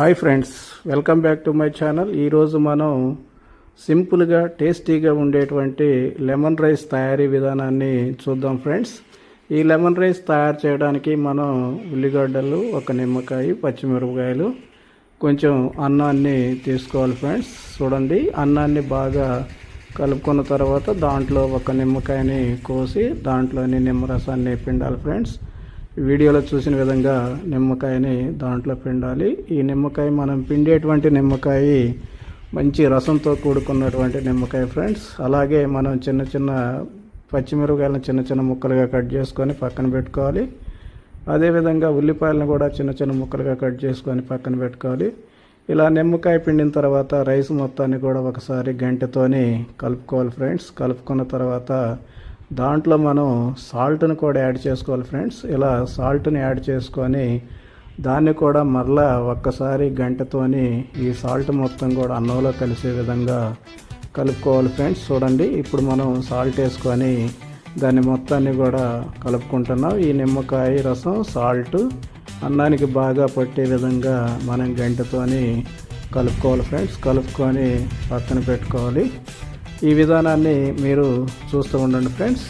Hi friends welcome back to my channel. ఈరోజు మనం సింపుల్గా టేస్టీగా ఉండేటువంటి లెమన్ రైస్ తయారీ విధానాన్ని చూద్దాం ఫ్రెండ్స్. ఈ లెమన్ రైస్ తయారు చేయడానికి మనం ఉల్లిగడ్డలు ఒక నిమ్మకాయ పచ్చిమిరపకాయలు కొంచెం అన్నాన్ని తీసుకోవాలి ఫ్రెండ్స్. చూడండి అన్నాన్ని బాగా కలుపుకున్న తర్వాత దాంట్లో ఒక నిమ్మకాయని కోసి దాంట్లోని నిమ్మరసాన్ని పిండాలి ఫ్రెండ్స్. వీడియోలో చూసిన విధంగా నిమ్మకాయని దాంట్లో పిండాలి. ఈ నిమ్మకాయ మనం పిండేటువంటి నిమ్మకాయ మంచి రసంతో కూడుకున్నటువంటి నిమ్మకాయ ఫ్రెండ్స్. అలాగే మనం చిన్న చిన్న పచ్చిమిరపకాయలను చిన్న చిన్న ముక్కలుగా కట్ చేసుకొని పక్కన పెట్టుకోవాలి. అదేవిధంగా ఉల్లిపాయలను కూడా చిన్న చిన్న ముక్కలుగా కట్ చేసుకొని పక్కన పెట్టుకోవాలి. ఇలా నిమ్మకాయ పిండిన తర్వాత రైస్ మొత్తాన్ని కూడా ఒకసారి గంటతోని కలుపుకోవాలి ఫ్రెండ్స్. కలుపుకున్న తర్వాత దాంట్లో మనం సాల్ట్ని కూడా యాడ్ చేసుకోవాలి ఫ్రెండ్స్. ఇలా సాల్ట్ని యాడ్ చేసుకొని దాన్ని కూడా మరలా ఒక్కసారి గంటతోని ఈ సాల్ట్ మొత్తం కూడా అన్నంలో కలిసే విధంగా కలుపుకోవాలి ఫ్రెండ్స్. చూడండి ఇప్పుడు మనం సాల్ట్ వేసుకొని దాన్ని మొత్తాన్ని కూడా కలుపుకుంటున్నాం. ఈ నిమ్మకాయ రసం సాల్ట్ అన్నానికి బాగా పట్టే విధంగా మనం గంటతోని కలుపుకోవాలి ఫ్రెండ్స్. కలుపుకొని పక్కన పెట్టుకోవాలి. ఈ విధానాన్ని మీరు చూస్తూ ఉండండి ఫ్రెండ్స్.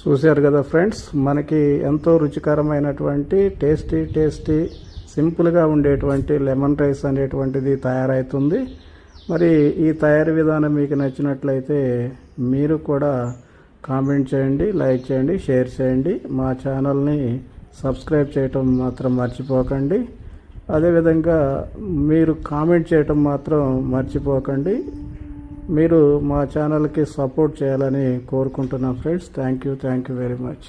చూశారు కదా ఫ్రెండ్స్ మనకి ఎంతో రుచికరమైనటువంటి టేస్టీ టేస్టీ సింపుల్గా ఉండేటువంటి లెమన్ రైస్ అనేటువంటిది తయారవుతుంది మరి ఈ తయారీ విధానం మీకు నచ్చినట్లయితే మీరు కూడా కామెంట్ చేయండి లైక్ చేయండి షేర్ చేయండి. మా ఛానల్ని సబ్స్క్రైబ్ చేయటం మాత్రం మర్చిపోకండి. అదేవిధంగా మీరు కామెంట్ చేయటం మాత్రం మర్చిపోకండి. మీరు మా ఛానల్కి సపోర్ట్ చేయాలని కోరుకుంటున్నా friends thank you thank you very much